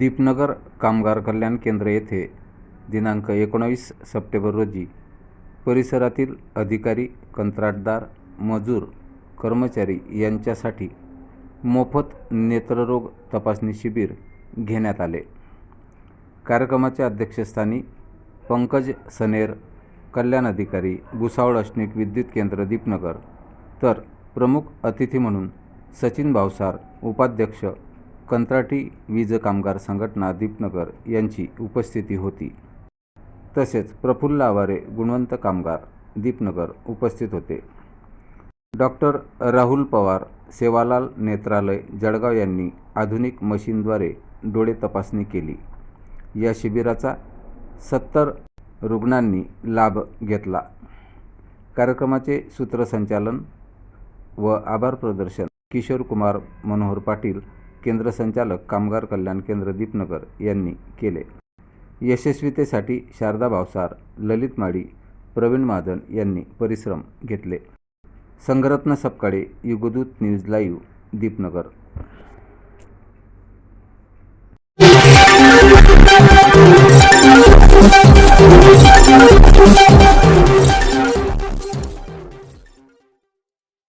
दीपनगर कामगार कल्याण केंद्र येथे दिनांक एकोणावीस सप्टेंबर रोजी परिसरातील अधिकारी कंत्राटदार मजूर कर्मचारी यांच्यासाठी मोफत नेत्ररोग तपासणी शिबिर घेण्यात आले. कार्यक्रमाच्या अध्यक्षस्थानी पंकज सनेर कल्याण अधिकारी भुसावळ अश्निक विद्युत केंद्र दीपनगर तर प्रमुख अतिथी म्हणून सचिन भावसार उपाध्यक्ष कंत्राटी वीज कामगार संघटना दीपनगर यांची उपस्थिती होती. तसेच प्रफुल्ल आवारे गुणवंत कामगार दीपनगर उपस्थित होते. डॉक्टर राहुल पवार सेवालाल नेत्रालय जळगाव यांनी आधुनिक मशीनद्वारे डोळे तपासणी केली. या शिबिराचा सत्तर रुग्णांनी लाभ घेतला. कार्यक्रमाचे सूत्रसंचालन व आभार प्रदर्शन किशोर कुमार मनोहर पाटील केंद्र संचालक कामगार कल्याण केंद्र दीपनगर यांनी केले यशस्वीतेसाठी शारदा भावसार ललित माडी प्रवीण माधन यांनी परिश्रम घेतले Sangharatna Sapkale Yugdoot news live Deepnagar